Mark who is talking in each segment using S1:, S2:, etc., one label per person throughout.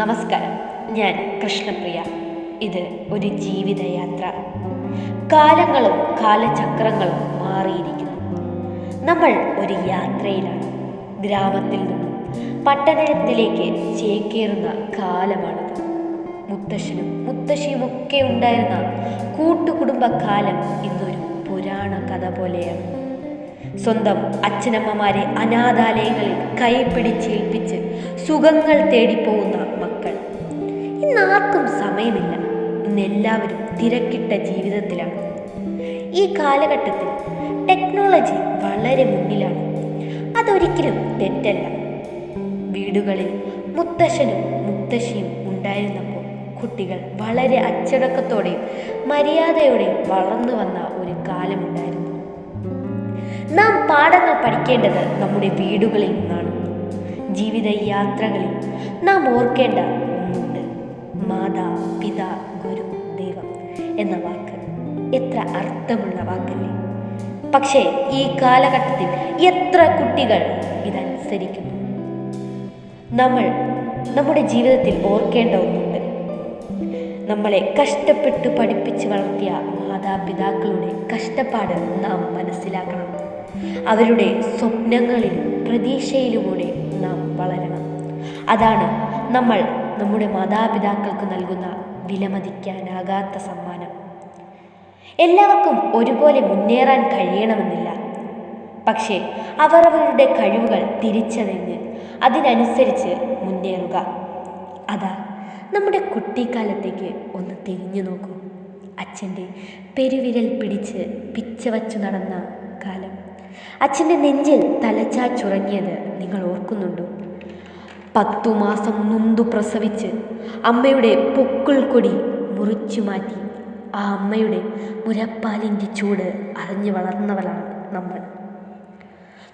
S1: നമസ്കാരം. ഞാൻ കൃഷ്ണപ്രിയ. ഇത് ഒരു ജീവിതയാത്ര. കാലങ്ങളും കാലചക്രങ്ങളും മാറിയിരിക്കുന്നു. നമ്മൾ ഒരു യാത്രയിലാണ്. ഗ്രാമത്തിൽ നിന്നും പട്ടണത്തിലേക്ക് ചേക്കേറുന്ന കാലമാണ് മുത്തശ്ശനും മുത്തശ്ശിയും ഒക്കെ ഉണ്ടായിരുന്ന കൂട്ടുകുടുംബ കാലം ഇന്നൊരു പുരാണ കഥ പോലെയാണ്. സ്വന്തം അച്ഛനമ്മമാരെ അനാഥാലയങ്ങളിൽ കൈപിടിച്ചേൽപ്പിച്ച് സുഖങ്ങൾ തേടിപ്പോകുന്ന മക്കൾ. ഇന്നാർക്കും സമയമില്ല. ഇന്നെല്ലാവരും തിരക്കിട്ട ജീവിതത്തിലാണ്. ഈ കാലഘട്ടത്തിൽ ടെക്നോളജി വളരെ മുന്നിലാണ്. അതൊരിക്കലും തെറ്റല്ല. വീടുകളിൽ മുത്തശ്ശനും മുത്തശ്ശിയും ഉണ്ടായിരുന്നപ്പോൾ കുട്ടികൾ വളരെ അച്ചടക്കത്തോടെയും മര്യാദയോടെയും വളർന്നു വന്ന ഒരു കാലമുണ്ടായിരുന്നു. നാം പാഠങ്ങൾ പഠിക്കേണ്ടത് നമ്മുടെ വീടുകളിൽ നിന്നാണ്. ജീവിത യാത്രകളിൽ നാം ഓർക്കേണ്ട ഒന്നുണ്ട്. മാതാ പിത ഗുരു ദൈവം എന്ന വാക്ക് എത്ര അർത്ഥമുള്ള വാക്കല്ലേ? പക്ഷേ ഈ കാലഘട്ടത്തിൽ എത്ര കുട്ടികൾ ഇതനുസരിക്കുന്നു? നമ്മൾ നമ്മുടെ ജീവിതത്തിൽ ഓർക്കേണ്ട ഒന്നുണ്ട്. നമ്മളെ കഷ്ടപ്പെട്ട് പഠിപ്പിച്ച് വളർത്തിയ മാതാപിതാക്കളുടെ കഷ്ടപ്പാട് നാം മനസ്സിലാക്കണം. അവരുടെ സ്വപ്നങ്ങളിലും പ്രതീക്ഷയിലുമൂടെ നാം വളരണം. അതാണ് നമ്മൾ നമ്മുടെ മാതാപിതാക്കൾക്ക് നൽകുന്ന വിലമതിക്കാനാകാത്ത സമ്മാനം. എല്ലാവർക്കും ഒരുപോലെ മുന്നേറാൻ കഴിയണമെന്നില്ല. പക്ഷേ അവർ അവരുടെ കഴിവുകൾ തിരിച്ചറിഞ്ഞ് അതിനനുസരിച്ച് മുന്നേറുക. അതാ നമ്മുടെ കുട്ടിക്കാലത്തേക്ക് ഒന്ന് തിരിഞ്ഞു നോക്കൂ. അച്ഛന്റെ പെരുവിരൽ പിടിച്ച് പിച്ചവച്ചു നടന്ന അച്ഛന്റെ നെഞ്ചിൽ തലച്ചാച്ചുറങ്ങിയത് നിങ്ങൾ ഓർക്കുന്നുണ്ടോ? പത്തു മാസം നൊന്തു പ്രസവിച്ച് അമ്മയുടെ പൊക്കിൾ കൊടി മുറിച്ചു മാറ്റി ആ അമ്മയുടെ മുരപ്പാലിന്റെ ചൂട് അറിഞ്ഞു വളർന്നവരാണ് നമ്മൾ.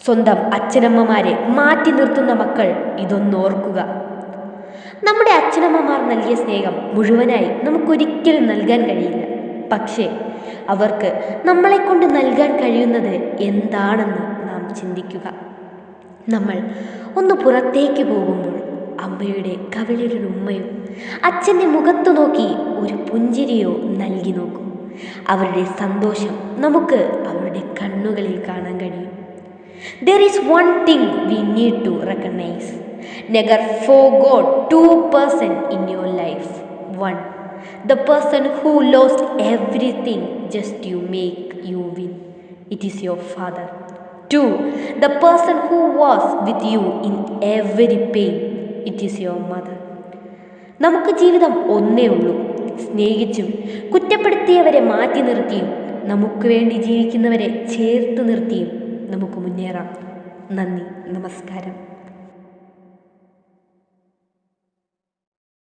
S1: സ്വന്തം അച്ഛനമ്മമാരെ മാറ്റി നിർത്തുന്ന മക്കൾ ഇതൊന്നോർക്കുക നമ്മുടെ അച്ഛനമ്മമാർ നൽകിയ സ്നേഹം മുഴുവനായി നമുക്കൊരിക്കലും നൽകാൻ കഴിയില്ല. പക്ഷേ അവർക്ക് നമ്മളെ കൊണ്ട് നൽകാൻ കഴിയുന്നത് എന്താണെന്ന് നാം ചിന്തിക്കുക. നമ്മൾ ഒന്ന് പുറത്തേക്ക് പോകുമ്പോൾ അമ്മയുടെ കവിളിലൊരു ഉമ്മയും അച്ഛന്റെ മുഖത്തു നോക്കി ഒരു പുഞ്ചിരിയോ നൽകി നോക്കും. അവരുടെ സന്തോഷം നമുക്ക് അവരുടെ കണ്ണുകളിൽ കാണാൻ കഴിയും. There is one thing we need to recognise never forgot two person in your life one the person who lost everything just you make you win it is your father two the person who was with you in every pain it is your mother നമുക്ക് ജീവിതം ഒന്നേ ഉള്ളൂ. സ്നേഹിച്ചും കുറ്റപ്പെടുത്തിയവരെ മാറ്റി നിർത്തിയും നമുക്ക് വേണ്ടി ജീവിക്കുന്നവരെ ചേർത്ത് നിർത്തിയും നമുക്ക് മുന്നേറാം. നന്ദി. നമസ്കാരം.